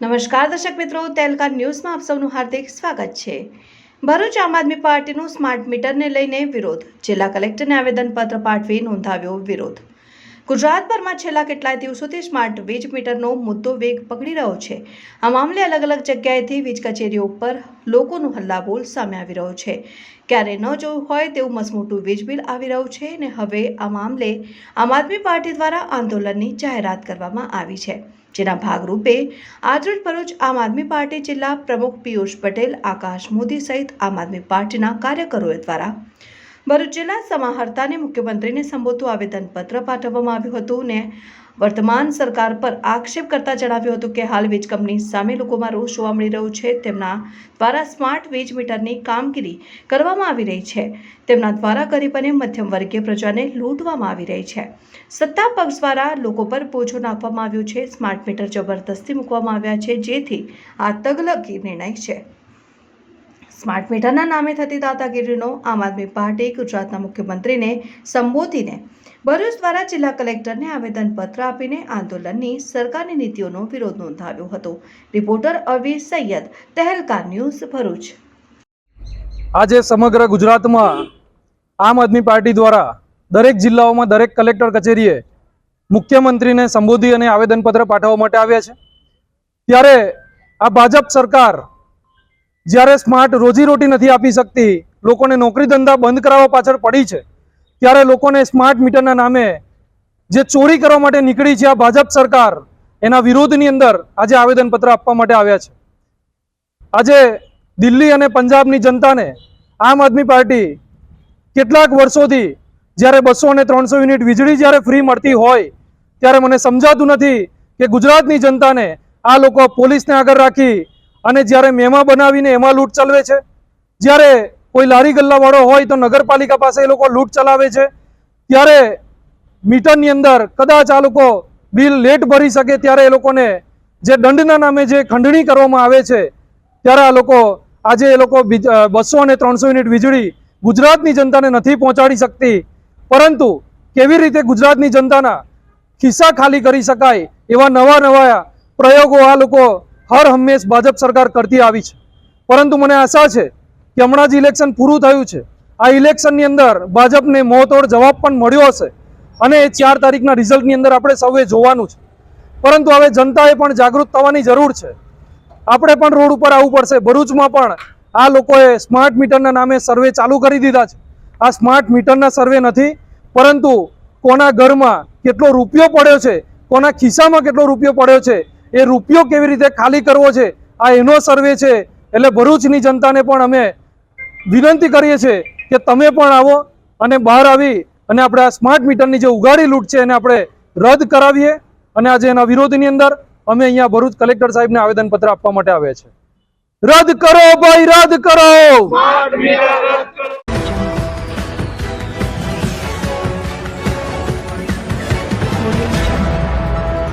નમસ્કાર દર્શક મિત્રો તેલકા ન્યૂઝમાં આપ સૌનું હાર્દિક સ્વાગત છે. ભરૂચ આમ આદમી પાર્ટીનું સ્માર્ટ મીટરને લઈને વિરોધ. જિલ્લા કલેક્ટરને આવેદનપત્ર પાઠવી નોંધાવ્યો વિરોધ. ગુજરાતભરમાં છેલ્લા કેટલાય દિવસોથી સ્માર્ટ વીજ મીટરનો મુદ્દો વેગ પકડી રહ્યો છે. આ મામલે અલગ અલગ જગ્યાએથી વીજ કચેરીઓ ઉપર લોકોનું હલ્લાબોલ સામે આવી રહ્યો છે. ક્યારે ન જોયું હોય તેવું મસમોટું વીજ બિલ આવી રહ્યું છે અને હવે આ મામલે આમ આદમી પાર્ટી દ્વારા આંદોલનની જાહેરાત કરવામાં આવી છે. જેના ભાગરૂપે આજરોજ ભરૂચ આમ આદમી પાર્ટી જિલ્લા પ્રમુખ પિયુષ પટેલ, આકાશ મોદી સહિત આમ આદમી પાર્ટીના કાર્યકરો દ્વારા ભરૂચ જિલ્લા સમાહર્તાને મુખ્યમંત્રીને સંબોધતું આવેદનપત્ર પાઠવવામાં આવ્યું હતું ને વર્તમાન સરકાર પર આક્ષેપ કરતા જણાવ્યું હતું કે હાલ વીજ કંપની સામે લોકોમાં રોષ જોવા મળી રહ્યો છે. તેમના દ્વારા સ્માર્ટ વીજ મીટરની કામગીરી કરવામાં આવી રહી છે. તેમના દ્વારા ગરીબ અને મધ્યમ વર્ગીય પ્રજાને લૂંટવામાં આવી રહી છે. સત્તા પક્ષ દ્વારા લોકો પર બોજો નાખવામાં આવ્યો છે. સ્માર્ટ મીટર જબરદસ્તી મૂકવામાં આવ્યા છે, જેથી આ તગલકી નિર્ણય છે. સ્માર્ટ મીટરના નામે થતી દાદાગીરીનો આમ આદમી પાર્ટી ગુજરાતના મુખ્યમંત્રીને સંબોધીને ભરૂચ દ્વારા જિલ્લા કલેક્ટરને આવેદનપત્ર આપીને આંદોલનની સરકારની નીતિઓનો વિરોધ નોંધાવ્યો હતો. Reporter Avi Sayed Tehelka news Bharuch. આજે સમગ્ર ગુજરાતમાં આમ આદમી પાર્ટી દ્વારા દરેક જિલ્લાઓમાં દરેક કલેક્ટર કચેરીએ મુખ્યમંત્રીને સંબોધી અને આવેદનપત્ર પાઠવવા માટે આવ્યા છે. ત્યારે આ ભાજપ સરકાર જ્યારે સ્માર્ટ રોજીરોટી નથી આપી શકતી, લોકોને નોકરી ધંધા બંધ કરાવવા પાછળ પડી છે, ત્યારે લોકોને સ્માર્ટ મીટરના નામે જે ચોરી કરવા માટે નીકળી છે આ ભાજપ સરકાર, એના વિરોધની અંદર આજે આવેદનપત્ર આપવા માટે આવ્યા છે. આજે દિલ્હી અને પંજાબની જનતાને આમ આદમી પાર્ટી કેટલાક વર્ષોથી જ્યારે બસો અને ત્રણસો યુનિટ વીજળી જ્યારે ફ્રી મળતી હોય, ત્યારે મને સમજાતું નથી કે ગુજરાતની જનતાને આ લોકો પોલીસને આગળ રાખી અને જ્યારે મેમા બનાવીને એમાં લૂંટ ચલાવે છે, જ્યારે કોઈ લારી ગલ્લાવાળો હોય તો નગરપાલિકા પાસે એ લોકો લૂંટ ચલાવે છે, ત્યારે મીટરની અંદર કદાચ આ લોકો બિલ લેટ ભરી શકે ત્યારે એ લોકોને જે દંડના નામે જે ખંડણી કરવામાં આવે છે, ત્યારે આ લોકો આજે એ લોકો બસો અને ત્રણસો યુનિટ વીજળી ગુજરાતની જનતાને નથી પહોંચાડી શકતી. પરંતુ કેવી રીતે ગુજરાતની જનતાના ખિસ્સા ખાલી કરી શકાય એવા નવા નવા પ્રયોગો આ લોકો હર હંમેશ ભાજપ સરકાર કરતી આવી છે. પરંતુ મને આશા છે કે હમણાં જ ઇલેક્શન પૂરું થયું છે. આ ઇલેક્શનની અંદર ભાજપને મોતોડ જવાબ પણ મળ્યો હશે અને એ ચાર તારીખના રિઝલ્ટની અંદર આપણે સૌએ જોવાનું છે. પરંતુ હવે જનતાએ પણ જાગૃત થવાની જરૂર છે. આપણે પણ રોડ ઉપર આવવું પડશે. ભરૂચમાં પણ આ લોકોએ સ્માર્ટ મીટરના નામે સર્વે ચાલુ કરી દીધા છે. આ સ્માર્ટ મીટરના સર્વે નથી, પરંતુ કોના ઘરમાં કેટલો રૂપિયો પડ્યો છે, કોના ખિસ્સામાં કેટલો રૂપિયો પડ્યો છે એ રૂપિયો કેવી રીતે ખાલી કરવો છે? આ એનો સર્વે છે. એટલે ભરૂચની જનતાને પણ અમે વિનંતી કરીએ છીએ કે તમે પણ આવો અને બહાર આવી અને આપણે આ સ્માર્ટ મીટરની જે ઉગાડી લૂંટ છે એને આપણે રદ કરાવીએ અને આજે એના વિરોધની અંદર અમે અહીંયા ભરૂચ કલેક્ટર સાહેબને આવેદનપત્ર આપવા માટે આવ્યા છે. રદ કરો ભાઈ, રદ કરો!